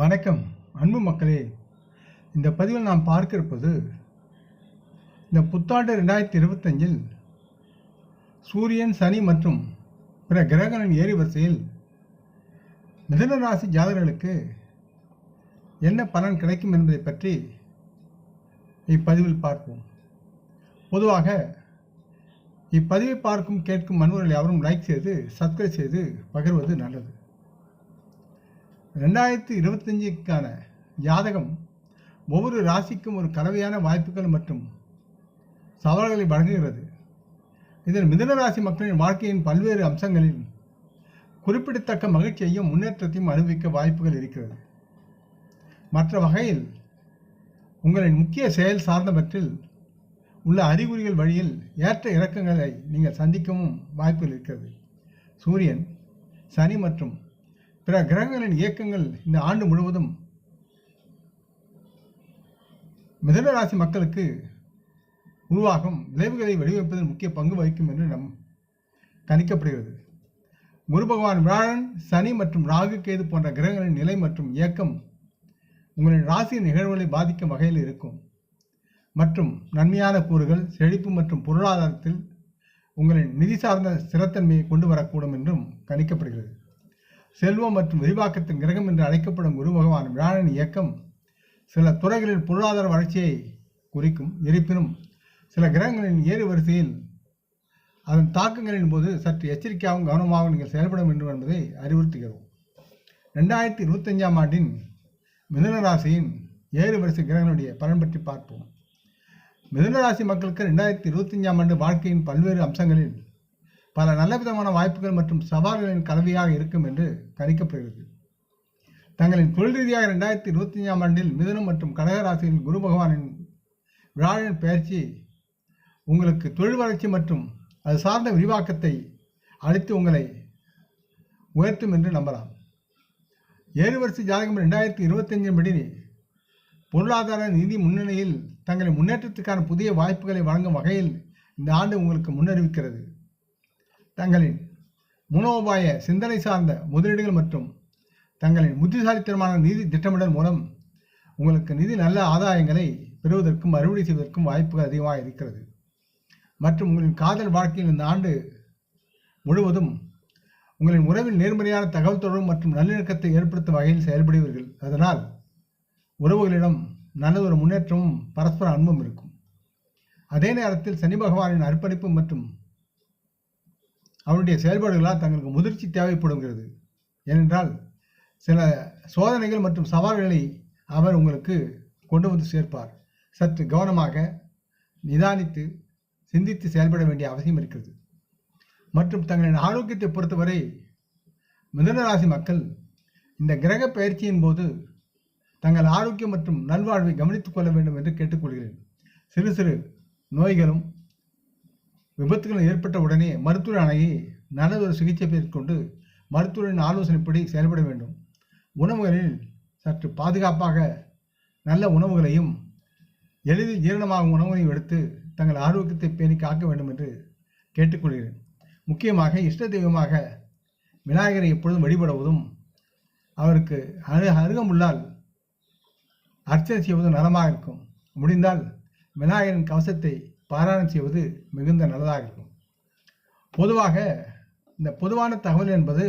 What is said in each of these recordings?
வணக்கம் அன்பு மக்களே. இந்த பதிவில் நாம் பார்க்க இருப்பது இந்த புத்தாண்டு ரெண்டாயிரத்தி இருபத்தஞ்சில் சூரியன் சனி மற்றும் பிற கிரகங்களின் ஏறி வரிசையில் மிதன ராசி ஜாதகர்களுக்கு என்ன பலன் கிடைக்கும் என்பதை பற்றி இப்பதிவில் பார்ப்போம். பொதுவாக இப்பதிவை பார்க்கும் கேட்கும் அன்பர்கள் யாவரும் லைக் செய்து சப்ஸ்கிரைப் செய்து பகிர்வது நல்லது. ரெண்டாயிரத்தி இருபத்தஞ்சுக்கான ஜாதகம் ஒவ்வொரு ராசிக்கும் ஒரு கலவையான வாய்ப்புகள் மற்றும் சவால்களை வழங்குகிறது. இதில் மிதுன ராசி மக்களின் வாழ்க்கையின் பல்வேறு அம்சங்களில் குறிப்பிடத்தக்க மகிழ்ச்சியையும் முன்னேற்றத்தையும் அனுபவிக்க வாய்ப்புகள் இருக்கிறது. மற்ற வகையில் உங்களின் முக்கிய செயல் சார்ந்தவற்றில் உள்ள அறிகுறிகள் வழியில் ஏற்ற இறக்கங்களை நீங்கள் சந்திக்கவும் வாய்ப்புகள் இருக்கிறது. சூரியன் சனி மற்றும் பிற கிரகங்களின் இயக்கங்கள் இந்த ஆண்டு முழுவதும் மிதன ராசி மக்களுக்கு உருவாகும் விளைவுகளை வடிவமைப்பதில் முக்கிய பங்கு வகிக்கும் என்று நம் கணிக்கப்படுகிறது. குரு பகவான் வியாழன் சனி மற்றும் ராகு கேது போன்ற கிரகங்களின் நிலை மற்றும் இயக்கம் உங்களின் ராசியின் நிகழ்வுகளை பாதிக்கும் வகையில் இருக்கும். மற்றும் நன்மையான கூறுகள் செழிப்பு மற்றும் பொருளாதாரத்தில் உங்களின் நிதி சார்ந்த ஸ்திரத்தன்மையை கொண்டு வரக்கூடும் என்றும் கணிக்கப்படுகிறது. செல்வம் மற்றும் விரிவாக்கத்தின் கிரகம் என்று அழைக்கப்படும் குரு பகவான் வியாழன் இயக்கம் சில துறைகளில் பொருளாதார வளர்ச்சியை குறிக்கும். இருப்பினும் சில கிரகங்களின் ஏறு வரிசையில் அதன் தாக்கங்களின் போது சற்று எச்சரிக்கையாகவும் கவனமாகவும் நீங்கள் செயல்பட வேண்டும் என்பதை அறிவுறுத்துகிறோம். ரெண்டாயிரத்தி இருபத்தஞ்சாம் ஆண்டின் மிதுனராசியின் ஏழு வரிசை கிரகங்களுடைய பலன் பற்றி பார்ப்போம். மிதுனராசி மக்களுக்கு ரெண்டாயிரத்தி இருபத்தஞ்சாம் ஆண்டு வாழ்க்கையின் பல்வேறு அம்சங்களில் பல நல்ல விதமான வாய்ப்புகள் மற்றும் சவால்களின் கலவையாக இருக்கும் என்று கணிக்கப்படுகிறது. தங்களின் தொழில் ரீதியாக ரெண்டாயிரத்தி இருபத்தஞ்சாம் ஆண்டில் மிதனம் மற்றும் கடகராசியில் குரு பகவானின் விழாவின் பயிற்சி உங்களுக்கு தொழில் வளர்ச்சி மற்றும் அது சார்ந்த விரிவாக்கத்தை அளித்து உங்களை உயர்த்தும் என்று நம்பலாம். ஏழு வருஷ ஜாதகம் ரெண்டாயிரத்தி இருபத்தஞ்சின் படி பொருளாதார நிதி முன்னணியில் தங்களின் முன்னேற்றத்துக்கான புதிய வாய்ப்புகளை வழங்கும் வகையில் இந்த ஆண்டு உங்களுக்கு முன்னறிவிக்கிறது. தங்களின் மூலோபாய சிந்தனை சார்ந்த முதலீடுகள் மற்றும் தங்களின் புத்திசாலித்தனமான நிதி திட்டமிடல் மூலம் உங்களுக்கு நிதி நல்ல ஆதாயங்களை பெறுவதற்கும் அறுவடை செய்வதற்கும் வாய்ப்புகள் அதிகமாக இருக்கிறது. மற்றும் உங்களின் காதல் வாழ்க்கையில் இந்த ஆண்டு முழுவதும் உங்களின் உறவில் நேர்மறையான தகவல் தொடர்பு மற்றும் நல்லிணக்கத்தை ஏற்படுத்தும் வகையில் செயல்படுவீர்கள். அதனால் உறவுகளிடம் நல்லதொரு முன்னேற்றமும் பரஸ்பர அன்பும் இருக்கும். அதே நேரத்தில் சனி பகவானின் அர்ப்பணிப்பு மற்றும் அவனுடைய செயல்பாடுகளால் தங்களுக்கு முதிர்ச்சி தேவைப்படுகிறது. ஏனென்றால் சில சோதனைகள் மற்றும் சவால்களை அவர் உங்களுக்கு கொண்டு வந்து சேர்ப்பார். சற்று கவனமாக நிதானித்து சிந்தித்து செயல்பட வேண்டிய அவசியம் இருக்கிறது. மற்றும் தங்களின் ஆரோக்கியத்தை பொறுத்தவரை மிதனராசி மக்கள் இந்த கிரக பயிற்சியின் போது தங்கள் ஆரோக்கியம் மற்றும் நல்வாழ்வை கவனித்துக் கொள்ள வேண்டும் என்று கேட்டுக்கொள்கிறேன். சிறு சிறு நோய்களும் விபத்துகள் ஏற்பட்ட உடனே மருத்துவர் அணுகி நல்லதொரு சிகிச்சை மேற்கொண்டு மருத்துவரின் ஆலோசனைப்படி செயல்பட வேண்டும். உணவுகளில் சற்று பாதுகாப்பாக நல்ல உணவுகளையும் எளிதில் ஜீரணமாகும் உணவுகளையும் எடுத்து தங்கள் ஆரோக்கியத்தை பேணி காக்க வேண்டும் என்று கேட்டுக்கொள்கிறேன். முக்கியமாக இஷ்ட தெய்வமாக விநாயகரை எப்பொழுதும் வழிபடுவதும் அவருக்கு அரு அருகமுள்ளால் அர்ச்சனை செய்வதும் நலமாக இருக்கும். முடிந்தால் விநாயகரின் கவசத்தை பாராயணம் செய்வது மிகுந்த நல்லதாக இருக்கும் பொதுவாக இந்த பொதுவான தகவல் என்பது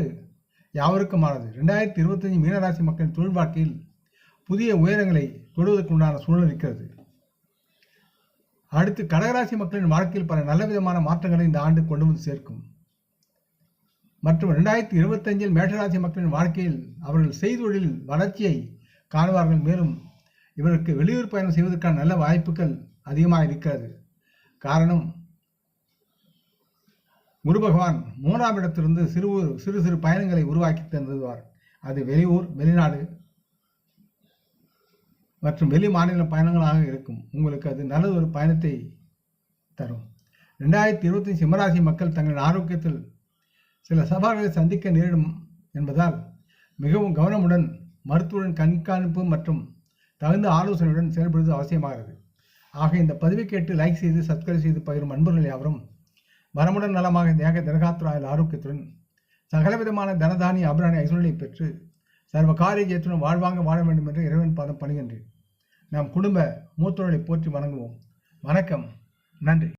யாவருக்குமானது? ரெண்டாயிரத்தி இருபத்தஞ்சு மீனராசி மக்களின் தொழில் வாழ்க்கையில் புதிய உயரங்களை தொடுவதற்குண்டான சூழல் இருக்கிறது. அடுத்து கடகராசி மக்களின் வாழ்க்கையில் பல நல்ல விதமான மாற்றங்களை இந்த ஆண்டு கொண்டு வந்து சேர்க்கும். மற்றும் ரெண்டாயிரத்தி இருபத்தஞ்சில் மேஷராசி மக்களின் வாழ்க்கையில் அவர்கள் செய்தொழில் வளர்ச்சியை காணுவார்கள். மேலும் இவருக்கு வெளியூர் பயணம் செய்வதற்கான நல்ல வாய்ப்புகள் அதிகமாக இருக்கிறது. காரணம் குரு பகவான் மூணாம் இடத்திலிருந்து சிறு சிறு சிறு பயணங்களை உருவாக்கி தந்துவார் அது வெளியூர் வெளிநாடு மற்றும் வெளி மாநில பயணங்களாக இருக்கும். உங்களுக்கு அது நல்ல ஒரு பயணத்தை தரும். ரெண்டாயிரத்தி இருபத்தி சிம்மராசி மக்கள் தங்களின் ஆரோக்கியத்தில் சில சவால்களை சந்திக்க நேரிடும் என்பதால் மிகவும் கவனமுடன் மருத்துவரின் கண்காணிப்பு மற்றும் தகுந்த ஆலோசனையுடன் செயல்படுவது அவசியமாகிறது. ஆக இந்த பதிவை கேட்டு லைக் செய்து சப்ஸ்கிரைப் செய்து பகிரும் அன்பர்கள் யாவரும் வரமுடன் நலமாக தேக திரகாத்துராயில் ஆரோக்கியத்துடன் சகலவிதமான தனதானிய அபராணி ஐஸ்வர்யை பெற்று சர்வ காரிய ஜெயத்துடன் வாழ்வாங்க வாழ வேண்டும் என்று இறைவன் பாதம் பணிகின்றேன். நம் குடும்ப மூத்தோரை போற்றி வணங்குவோம். வணக்கம். நன்றி.